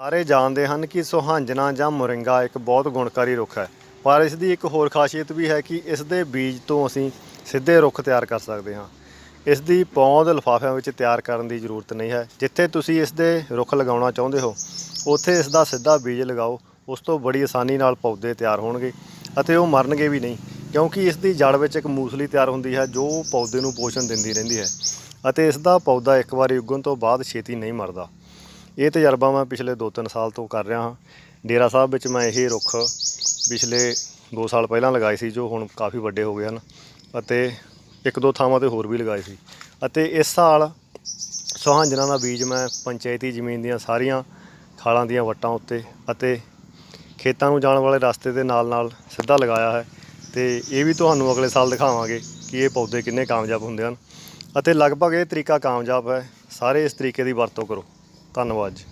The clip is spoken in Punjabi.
ਸਾਰੇ ਜਾਣਦੇ ਹਨ ਕਿ ਸੁਹਾਂਜਣਾ ਜਾਂ ਮੋਰਿੰਗਾ ਇੱਕ ਬਹੁਤ ਗੁਣਕਾਰੀ ਰੁੱਖ ਹੈ, ਪਰ ਇਸ ਦੀ ਇੱਕ ਹੋਰ ਖਾਸੀਅਤ ਵੀ ਹੈ ਕਿ ਇਸ ਦੇ ਬੀਜ ਤੋਂ ਅਸੀਂ ਸਿੱਧੇ ਰੁੱਖ ਤਿਆਰ ਕਰ ਸਕਦੇ ਹਾਂ। ਇਸ ਦੀ ਪੌਂਦ ਲਿਫਾਫਿਆਂ ਵਿੱਚ ਤਿਆਰ ਕਰਨ ਦੀ ਜ਼ਰੂਰਤ ਨਹੀਂ ਹੈ। ਜਿੱਥੇ ਤੁਸੀਂ ਇਸ ਦੇ ਰੁੱਖ ਲਗਾਉਣਾ ਚਾਹੁੰਦੇ ਹੋ, ਉੱਥੇ ਇਸ ਦਾ ਸਿੱਧਾ ਬੀਜ ਲਗਾਓ, ਉਸ ਤੋਂ ਬੜੀ ਆਸਾਨੀ ਨਾਲ ਪੌਦੇ ਤਿਆਰ ਹੋਣਗੇ ਅਤੇ ਉਹ ਮਰਨਗੇ ਵੀ ਨਹੀਂ, ਕਿਉਂਕਿ ਇਸ ਦੀ ਜੜ ਵਿੱਚ ਇੱਕ ਮੂਸਲੀ ਤਿਆਰ ਹੁੰਦੀ ਹੈ ਜੋ ਪੌਦੇ ਨੂੰ ਪੋਸ਼ਣ ਦਿੰਦੀ ਰਹਿੰਦੀ ਹੈ ਅਤੇ ਇਸ ਦਾ ਪੌਦਾ ਇੱਕ ਵਾਰੀ ਉੱਗਣ ਤੋਂ ਬਾਅਦ ਛੇਤੀ ਨਹੀਂ ਮਰਦਾ। ਇਹ ਤਜਰਬਾ ਮੈਂ ਪਿਛਲੇ 2-3 ਸਾਲ ਤੋਂ ਕਰ ਰਿਹਾ ਹਾਂ। ਡੇਰਾ ਸਾਹਿਬ ਵਿੱਚ ਮੈਂ ਇਹ ਰੁੱਖ ਪਿਛਲੇ 2 ਸਾਲ ਪਹਿਲਾਂ ਲਗਾਏ ਸੀ, ਜੋ ਹੁਣ ਕਾਫੀ ਵੱਡੇ ਹੋ ਗਏ ਹਨ ਅਤੇ ਇੱਕ ਦੋ ਥਾਵਾਂ ਤੇ ਹੋਰ ਵੀ ਲਗਾਏ ਸੀ ਅਤੇ ਇਸ ਸਾਲ ਸੁਹਾਂਜਣਾ ਦਾ ਬੀਜ ਮੈਂ ਪੰਚਾਇਤੀ ਜ਼ਮੀਨ ਦੀਆਂ ਸਾਰੀਆਂ ਖਾਲਾਂ ਦੀਆਂ ਵੱਟਾਂ ਉੱਤੇ ਅਤੇ ਖੇਤਾਂ ਨੂੰ ਜਾਣ ਵਾਲੇ ਰਸਤੇ ਦੇ ਨਾਲ ਨਾਲ ਸਿੱਧਾ ਲਗਾਇਆ ਹੈ ਤੇ ਇਹ ਵੀ ਤੁਹਾਨੂੰ ਅਗਲੇ ਸਾਲ ਦਿਖਾਵਾਂਗੇ ਕਿ ਇਹ ਪੌਦੇ ਕਿੰਨੇ ਕਾਮਯਾਬ ਹੁੰਦੇ ਹਨ ਅਤੇ ਲਗਭਗ ਇਹ ਤਰੀਕਾ ਕਾਮਯਾਬ ਹੈ। ਸਾਰੇ ਇਸ ਤਰੀਕੇ ਦੀ ਵਰਤੋਂ ਕਰੋ। ਧੰਨਵਾਦ ਜੀ।